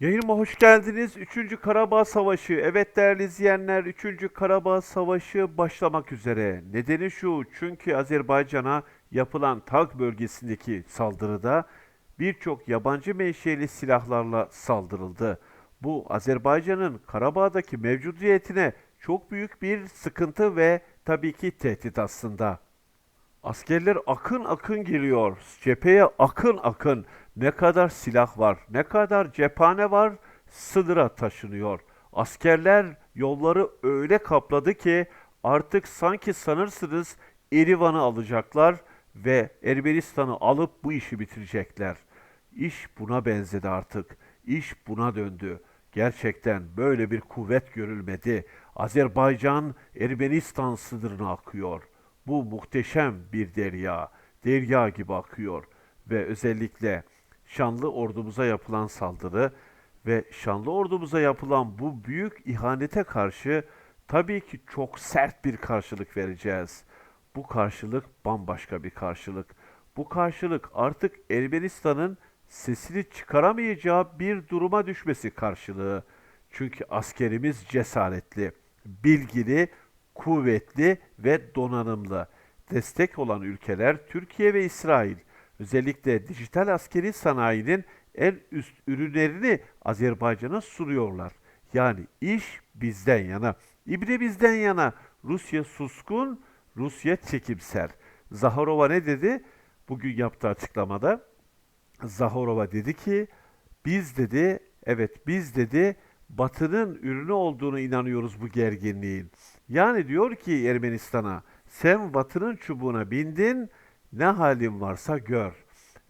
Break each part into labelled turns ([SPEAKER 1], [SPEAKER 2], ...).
[SPEAKER 1] Yayınıma hoş geldiniz. 3. Karabağ Savaşı. Evet değerli izleyenler 3. Karabağ Savaşı başlamak üzere. Nedeni şu çünkü Azerbaycan'a yapılan Tag bölgesindeki saldırıda birçok yabancı menşeli silahlarla saldırıldı. Bu Azerbaycan'ın Karabağ'daki mevcudiyetine çok büyük bir sıkıntı ve tabii ki tehdit aslında. Askerler akın akın geliyor. Cepheye akın akın. Ne kadar silah var, ne kadar cephane var, sınıra taşınıyor. Askerler yolları öyle kapladı ki artık sanki sanırsınız Erivan'ı alacaklar ve Ermenistan'ı alıp bu işi bitirecekler. İş buna benzedi artık. İş buna döndü. Gerçekten böyle bir kuvvet görülmedi. Azerbaycan Ermenistan sınırına akıyor. Bu muhteşem bir derya, derya gibi akıyor ve özellikle şanlı ordumuza yapılan saldırı ve şanlı ordumuza yapılan bu büyük ihanete karşı tabii ki çok sert bir karşılık vereceğiz. Bu karşılık bambaşka bir karşılık. Bu karşılık artık Ermenistan'ın sesini çıkaramayacağı bir duruma düşmesi karşılığı. Çünkü askerimiz cesaretli, bilgili, kuvvetli ve donanımlı. Destek olan ülkeler Türkiye ve İsrail. Özellikle dijital askeri sanayinin en üst ürünlerini Azerbaycan'a sunuyorlar. Yani iş bizden yana. İbre bizden yana. Rusya suskun, Rusya çekimser. Zaharova ne dedi? Bugün yaptığı açıklamada Zaharova dedi ki biz dedi evet biz dedi Batı'nın ürünü olduğunu inanıyoruz bu gerginliğin. Yani diyor ki Ermenistan'a sen Batı'nın çubuğuna bindin ne halin varsa gör.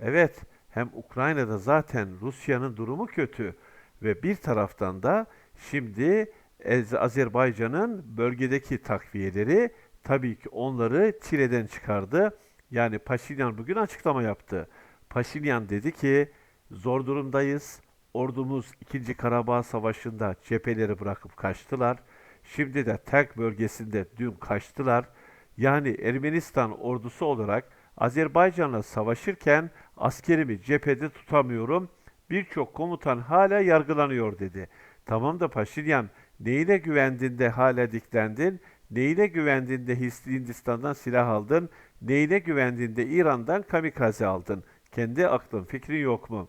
[SPEAKER 1] Evet hem Ukrayna'da zaten Rusya'nın durumu kötü ve bir taraftan da şimdi Azerbaycan'ın bölgedeki takviyeleri tabii ki onları çileden çıkardı. Yani Paşinyan bugün açıklama yaptı. Paşinyan dedi ki zor durumdayız. Ordumuz 2. Karabağ Savaşı'nda cepheleri bırakıp kaçtılar. Şimdi de Terk bölgesinde dün kaçtılar. Yani Ermenistan ordusu olarak Azerbaycan'la savaşırken askerimi cephede tutamıyorum. Birçok komutan hala yargılanıyor dedi. Tamam da Paşinyan neyine güvendin de hala diklendin? Neyine güvendin de His- Hindistan'dan silah aldın? Neyine güvendin de İran'dan kamikaze aldın? Kendi aklın, fikrin yok mu?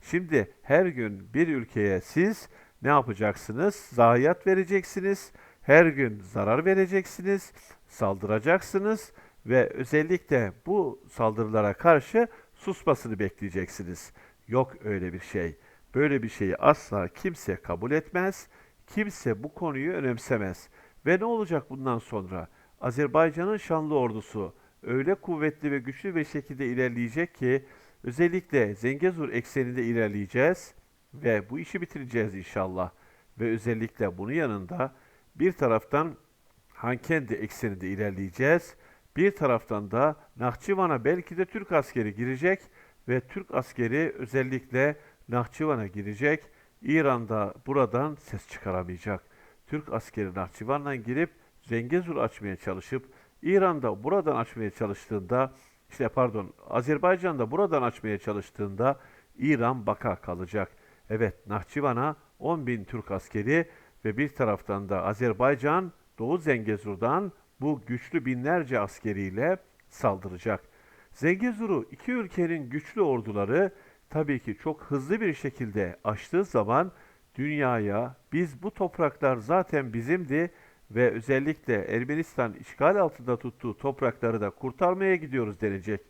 [SPEAKER 1] Şimdi her gün bir ülkeye siz ne yapacaksınız? Zayiat vereceksiniz. Her gün zarar vereceksiniz. Saldıracaksınız ve özellikle bu saldırılara karşı susmasını bekleyeceksiniz. Yok öyle bir şey. Böyle bir şeyi asla kimse kabul etmez. Kimse bu konuyu önemsemez. Ve ne olacak bundan sonra? Azerbaycan'ın şanlı ordusu öyle kuvvetli ve güçlü bir şekilde ilerleyecek ki özellikle Zengezur ekseninde ilerleyeceğiz ve bu işi bitireceğiz inşallah. Ve özellikle bunun yanında bir taraftan Hankendi ekseninde ilerleyeceğiz. Bir taraftan da Nahçıvan'a belki de Türk askeri girecek ve Türk askeri özellikle Nahçıvan'a girecek. İran'da buradan ses çıkaramayacak. Türk askeri Nahçıvan'dan girip Zengezur açmaya çalışıp İran'da buradan açmaya çalıştığında işte pardon Azerbaycan'da buradan açmaya çalıştığında İran baka kalacak. Evet Nahçıvan'a 10 bin Türk askeri ve bir taraftan da Azerbaycan Doğu Zengezur'dan bu güçlü binlerce askeriyle saldıracak. Zengezur'u iki ülkenin güçlü orduları tabii ki çok hızlı bir şekilde aştığı zaman dünyaya biz bu topraklar zaten bizimdi ve özellikle Ermenistan işgal altında tuttuğu toprakları da kurtarmaya gidiyoruz denecek.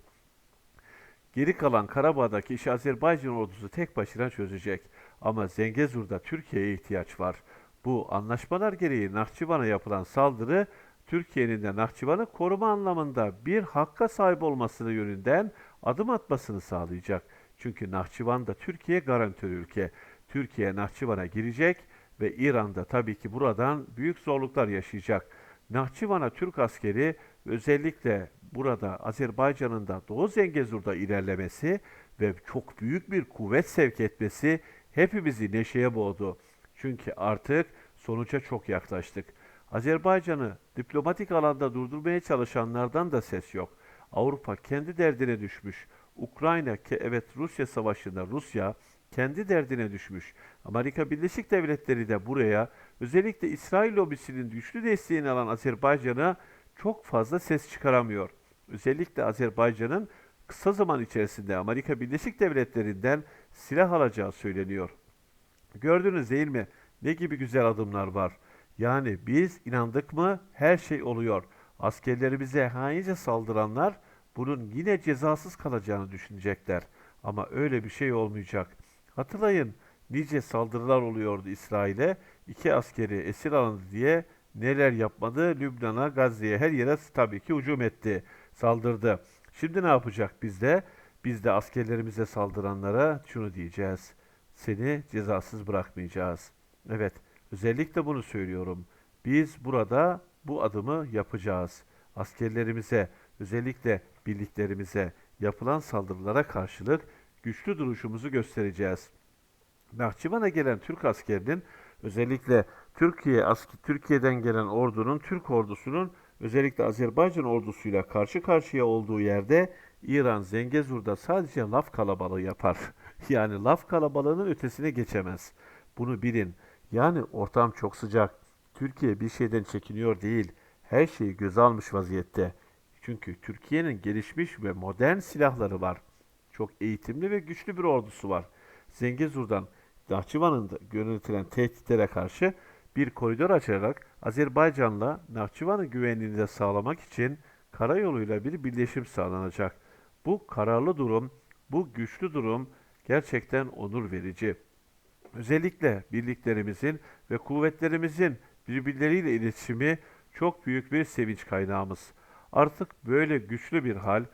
[SPEAKER 1] Geri kalan Karabağ'daki işi Azerbaycan ordusu tek başına çözecek. Ama Zengezur'da Türkiye'ye ihtiyaç var. Bu anlaşmalar gereği Nahçıvan'a yapılan saldırı Türkiye'nin de Nahçıvan'ı koruma anlamında bir hakka sahip olmasını yönünden adım atmasını sağlayacak. Çünkü Nahçıvan da Türkiye garantörü ülke. Türkiye Nahçıvan'a girecek ve İran'da tabii ki buradan büyük zorluklar yaşayacak. Nahçıvan'a Türk askeri özellikle burada Azerbaycan'ın da Doğu Zengezur'da ilerlemesi ve çok büyük bir kuvvet sevk etmesi hepimizi neşeye boğdu. Çünkü artık sonuca çok yaklaştık. Azerbaycan'ı diplomatik alanda durdurmaya çalışanlardan da ses yok. Avrupa kendi derdine düşmüş. Ukrayna, ke- evet Rusya savaşında Rusya kendi derdine düşmüş. Amerika Birleşik Devletleri de buraya özellikle İsrail lobisinin güçlü desteğini alan Azerbaycan'a çok fazla ses çıkaramıyor. Özellikle Azerbaycan'ın kısa zaman içerisinde Amerika Birleşik Devletleri'nden silah alacağı söyleniyor. Gördünüz değil mi? Ne gibi güzel adımlar var. Yani biz inandık mı her şey oluyor. Askerlerimize haince saldıranlar bunun yine cezasız kalacağını düşünecekler. Ama öyle bir şey olmayacak. Hatırlayın nice saldırılar oluyordu İsrail'e. İki askeri esir alındı diye neler yapmadı? Lübnan'a, Gazze'ye her yere tabii ki hücum etti, saldırdı. Şimdi ne yapacak bizde? Biz de askerlerimize saldıranlara şunu diyeceğiz. Seni cezasız bırakmayacağız. Evet, özellikle bunu söylüyorum. Biz burada bu adımı yapacağız. Askerlerimize, özellikle birliklerimize yapılan saldırılara karşılık güçlü duruşumuzu göstereceğiz. Nahçıvan'a gelen Türk askerinin özellikle Türkiye Türkiye'den gelen ordunun Türk ordusunun özellikle Azerbaycan ordusuyla karşı karşıya olduğu yerde İran Zengezur'da sadece laf kalabalığı yapar. Yani laf kalabalığının ötesine geçemez. Bunu bilin. Yani ortam çok sıcak. Türkiye bir şeyden çekiniyor değil. Her şeyi göze almış vaziyette. Çünkü Türkiye'nin gelişmiş ve modern silahları var. Çok eğitimli ve güçlü bir ordusu var. Zengezur'dan Nahçıvan'ın yönetilen tehditlere karşı bir koridor açarak Azerbaycan'la Nahçıvan'ın güvenliğini de sağlamak için karayoluyla bir birleşim sağlanacak. Bu kararlı durum, bu güçlü durum gerçekten onur verici. Özellikle birliklerimizin ve kuvvetlerimizin birbirleriyle iletişimi çok büyük bir sevinç kaynağımız. Artık böyle güçlü bir hal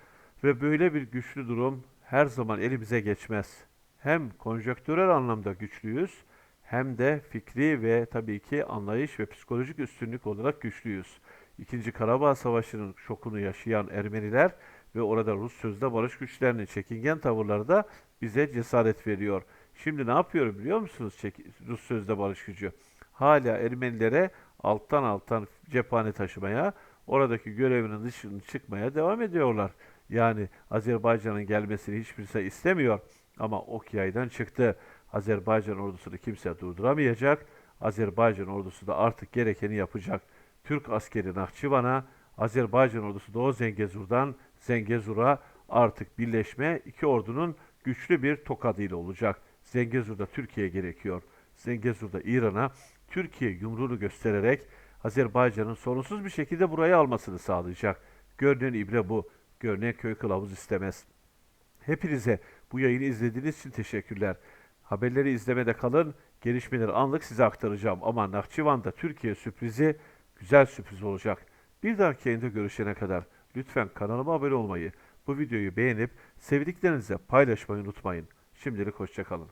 [SPEAKER 1] ve böyle bir güçlü durum her zaman elimize geçmez. Hem konjonktürel anlamda güçlüyüz hem de fikri ve tabii ki anlayış ve psikolojik üstünlük olarak güçlüyüz. İkinci Karabağ Savaşı'nın şokunu yaşayan Ermeniler ve orada Rus sözde barış güçlerinin çekingen tavırları da bize cesaret veriyor. Şimdi ne yapıyor biliyor musunuz Rus sözde barış gücü? Hala Ermenilere alttan alttan cephane taşımaya, oradaki görevinin dışına çıkmaya devam ediyorlar. Yani Azerbaycan'ın gelmesini hiçbirisi istemiyor ama ok yaydan çıktı. Azerbaycan ordusunu kimse durduramayacak. Azerbaycan ordusu da artık gerekeni yapacak. Türk askeri Nahçıvan'a, Azerbaycan ordusu Doğu Zengezur'dan Zengezur'a artık birleşme iki ordunun güçlü bir tokadıyla olacak. Zengezur'da Türkiye gerekiyor. Zengezur'da İran'a Türkiye yumruğunu göstererek Azerbaycan'ın sorunsuz bir şekilde burayı almasını sağlayacak. Görünen ibre bu. Görünen köy kılavuz istemez. Hepinize bu yayını izlediğiniz için teşekkürler. Haberleri izlemede kalın. Gelişmeleri anlık size aktaracağım. Ama Nahçıvan'da Türkiye sürprizi güzel sürpriz olacak. Bir dahaki yayında görüşene kadar lütfen kanalıma abone olmayı, bu videoyu beğenip sevdiklerinize paylaşmayı unutmayın. Şimdilik hoşçakalın.